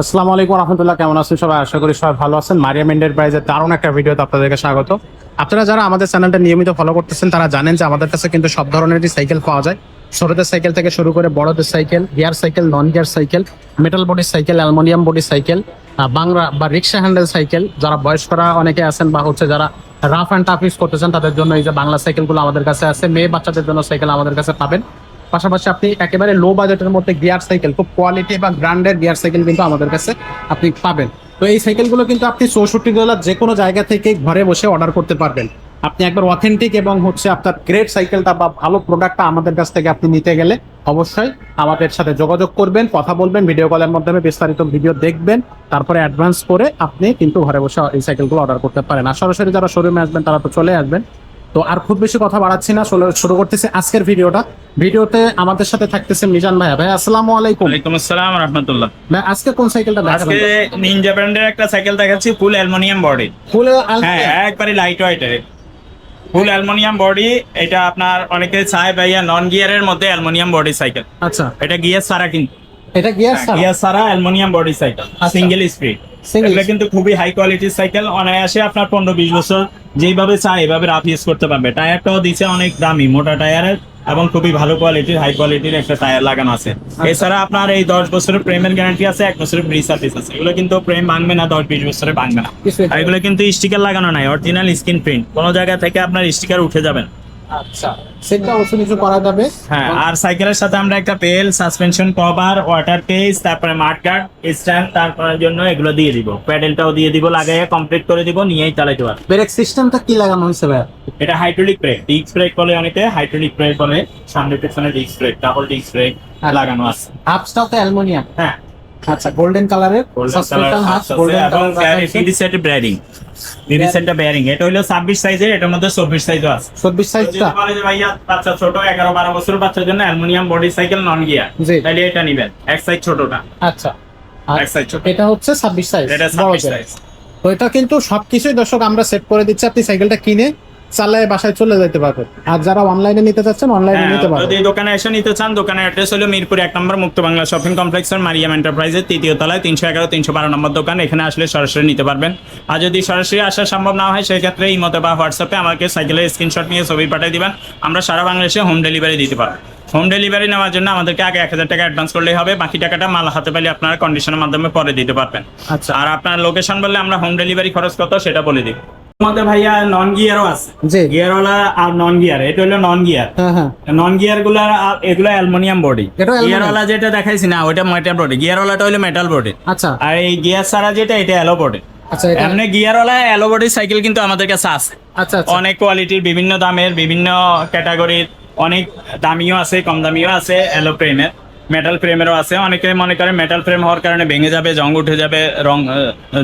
আসসালামু আলাইকুম রহমতুল্লাহ, কেমন আছেন সবাই? আশা করি সবাই ভালো আছেন। মারিয়াম এন্টারপ্রাইজের দারুণ একটা ভিডিওতে আপনাদেরকে স্বাগত। আপনারা যারা আমাদের চ্যানেলটা নিয়মিত ফলো করতেছেন, তারা জানেন যে আমাদের কাছে কিন্তু সব ধরনেরই সাইকেল পাওয়া যায়। ছোটদের সাইকেল থেকে শুরু করে বড়দের cycle gear cycle non gear cycle metal body cycle aluminium body cycle Bangla বা রিক্সা হ্যান্ডেল সাইকেল যারা বয়স্করা অনেকে আছেন বা হচ্ছে যারা রাফ অ্যান্ড টাফ ইউজ করতেছেন, তাদের জন্য এই যে বাংলা সাইকেলগুলো আমাদের কাছে আছে। মেয়ে বাচ্চাদের জন্য সাইকেল আমাদের কাছে পাবেন। পাশাপাশি আপনি একেবারে লো বাজেটের মধ্যে গিয়ার সাইকেল খুব কোয়ালিটি বা ব্র্যান্ডের গিয়ার সাইকেল কিন্তু আমাদের কাছে আপনি পাবেন। তো এই সাইকেলগুলো কিন্তু আপনি চৌষট্টি ডলার যে কোনো জায়গা থেকে ঘরে বসে অর্ডার করতে পারবেন। আপনি একবার অথেন্টিক এবং হচ্ছে আপনার গ্রেট সাইকেলটা বা ভালো প্রোডাক্টটা আমাদের কাছ থেকে আপনি নিতে গেলে অবশ্যই আমাদের সাথে যোগাযোগ করবেন, কথা বলবেন ভিডিও কলের মাধ্যমে বিস্তারিত ভিডিও দেখবেন, তারপরে অ্যাডভান্স করে আপনি কিন্তু ঘরে বসে এই সাইকেলগুলো অর্ডার করতে পারেন। আর সরাসরি যারা শোরুমে আসবেন, তারা তো চলে আসবেন। তো আর খুব বেশি কথা বাড়াচ্ছি না শুরু করতেছি আজকের ভিডিওটা। ভিডিওতে আমাদের সাথে থাকতেছে মিজান ভাইয়া। ভাই আসসালামু আলাইকুম। ওয়ালাইকুম আসসালাম রহমতুল্লাহ। ভাই আজকে কোন সাইকেলটা আজকে দেখাবেন নিনজা ব্র্যান্ডের একটা সাইকেল দেখাচ্ছি ফুল অ্যালুমিনিয়াম বডি ফুল হ্যাঁ একবারে লাইট ওয়েটের ফুল অ্যালুমিনিয়াম বডি এটা আপনার অনেকে চায় ভাইয়া নন গিয়ারের মধ্যে অ্যালুমিনিয়াম বডি সাইকেল আচ্ছা। এটা গিয়ার সারা কিন্তু। এটা গিয়ার স্যার গিয়ার সারা aluminium body cycle. Single speed এগুলো কিন্তু খুবই হাই কোয়ালিটির সাইকেল অনায়াসে আপনার পনেরো বিশ বছর যেভাবে চায় এভাবে রাফ ইউজ করতে পারবে। টায়ারটাও দিচ্ছে অনেক দামি মোটা টায়ারের এবং খুবই ভালো কোয়ালিটির হাই কোয়ালিটির একটা টায়ার লাগানো আছে। আচ্ছা। এছাড়া আপনার এই দশ বছরের প্রেমের গ্যারান্টি আছে এক বছরের ব্রিজ সার্ভিস আছে। এগুলো কিন্তু প্রেম ভাঙবে না দশ বিশ বছরে ভাঙবে না। আর এগুলো কিন্তু স্টিকার লাগানো নাই অরিজিনাল স্ক্রিন প্রিন্ট কোনো জায়গা থেকে আপনার স্টিকার উঠে যাবেন আচ্ছা সেটা উঁচু নিচু করা যাবে। হ্যাঁ আর সাইকেলের সাথে আমরা একটা পেল সাসপেনশন কভার ওয়াটার কেস তারপরে মাঠ গার্ড স্ট্যান্ড তারপরে জন্য এগুলো দিয়ে দিব। প্যাডেলটাও দিয়ে দিব লাগাইয়ে কমপ্লিট করে দিব নিয়েই চালাইতে পারবে ব্রেক সিস্টেমটা কি লাগানো হয়েছে ভাই এটা হাইড্রোলিক ব্রেক ডিস্ক ব্রেক বলে অনেকে হাইড্রোলিক ব্রেক বলে। সামনে পেছনে disc brake double disc brake লাগানো আছে। হাফসটাও তো অ্যালুমিনিয়াম? হ্যাঁ। আচ্ছা গোল্ডেন কালারের suspension half golden colour set bearing সেটটা বেয়ারিং এটা হলো 26 সাইজের এটার মধ্যে 24 সাইজও আছে। 24 সাইজটা ভাইয়া বাচ্চা ছোট 11 12 বছর বাচ্চার জন্য aluminium body cycle non gear. তাহলে এটা নিবেন এক সাইজ ছোটটা। আচ্ছা আর এক সাইজ ছোট। এটা হচ্ছে 26 সাইজ এটা 26 সাইজ তো এটা কিন্তু সবকিছুই দর্শক আমরা সেট করে দিচ্ছি আপনি সাইকেলটা কিনে চালায় বাসায় চলে যেতে পারবেন আর যারা অনলাইনে নিতে চাচ্ছেন অনলাইনে হ্যাঁ, নিতে যদি দোকানে এসে নিতে চান দোকানের অ্যাড্রেস হলো মিরপুর এক নম্বর মুক্ত বাংলা শপিং কমপ্লেক্সের মারিয়াম এন্টারপ্রাইজের তৃতীয় তলায় তিনশো এগারো তিনশো বারো নম্বর দোকান। এখানে আসলে সরাসরি নিতে পারবেন। আর যদি সরাসরি আসা সম্ভব না হয় সেক্ষেত্রে ইমোতে বা হোয়াটসঅ্যাপে আমাকে সাইকেলের স্ক্রিনশট নিয়ে ছবি পাঠিয়ে দিবেন। আমরা সারা বাংলাদেশে হোম ডেলিভারি দিতে পারব। হোম ডেলিভারি নেওয়ার জন্য আমাদেরকে আগে এক হাজার টাকা অ্যাডভান্স করলেই হবে। বাকি টাকাটা মাল হাতে পেলে আপনারা কন্ডিশনের মাধ্যমে পরে দিতে পারবেন। আচ্ছা। আর আপনার লোকেশন বললে আমরা হোম ডেলিভারি খরচ কত সেটা বলে দিই। আমাদের ভাইয়া নন গিয়ারও আছে। জি। গিয়ারওয়ালা আর নন গিয়ার এটা হলো নন গিয়ার নন গিয়ারগুলা এগুলো অ্যালুমিনিয়াম বডি গিয়ারওয়ালা যেটা দেখাইছি না মেটাল বডি গিয়ারওয়ালাটা হলো মেটাল বডি আচ্ছা। আর এই গিয়ার ছাড়া যেটা এটা অ্যালো বডি আচ্ছা এমনি গিয়ারওয়ালা অ্যালো বডি সাইকেল কিন্তু আমাদের কাছে আছে। আচ্ছা আচ্ছা। অনেক কোয়ালিটির বিভিন্ন দামের বিভিন্ন ক্যাটাগরির অনেক দামিও আছে কম দামিও আছে অ্যালো ফ্রেমের মেটাল ফ্রেমেরও আছে। অনেকে মনে করে মেটাল ফ্রেম হওয়ার কারণে ভেঙে যাবে জং উঠে যাবে রং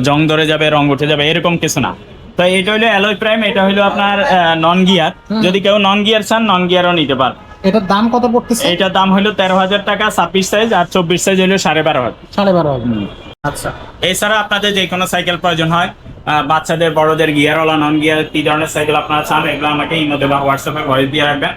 জং ধরে যাবে রং উঠে যাবে এরকম কিছু না। তো এটা হলো অ্যালয় প্রাইম এটা হলো আপনার নন গিয়ার। যদি কেউ নন গিয়ার চান নন গিয়ারও নিতে পার এটার দাম কত পড়তেছে? এটার দাম হলো তেরো হাজার টাকা ছাব্বিশ সাইজ আর চব্বিশ সাইজ হলো সাড়ে বারো হাজার। সাড়ে বারো হাজার। আচ্ছা। এছাড়া আপনাদের যে কোনো সাইকেল প্রয়োজন হয় বাচ্চাদের বড়দের গিয়ারওয়ালা নন গিয়ার কি ধরনের সাইকেল আপনারা চান এগুলো আমাকে ইমোতে বা হোয়াটসঅ্যাপে ভয়েস দিয়ে রাখবেন।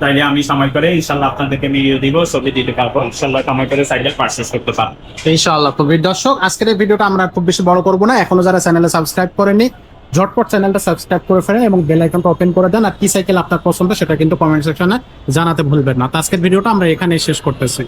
তাইলে আমি সময় করে ইনশাল্লাহ আপনাদেরকে ভিডিও দিব, ছবি দিতে পারব। ইনশাল্লাহ সময় করে সাইকেল পারচেস করতে পারব। ইনশাল্লাহ তো দর্শক, আজকের এই ভিডিওটা আমরা খুব বেশি বড় করব না। এখনও যারা চ্যানেলে সাবস্ক্রাইব করেনি ঝটপট চ্যানেলটা সাবস্ক্রাইব করে ফেলেন এবং বেল আইকনটা ওপেন করে দেন। আর কি সাইকেল আপনার পছন্দ, সেটা কিন্তু কমেন্ট সেকশনে জানাতে ভুলবেন না। তো আজকের ভিডিওটা আমরা এখানে শেষ করতেছি।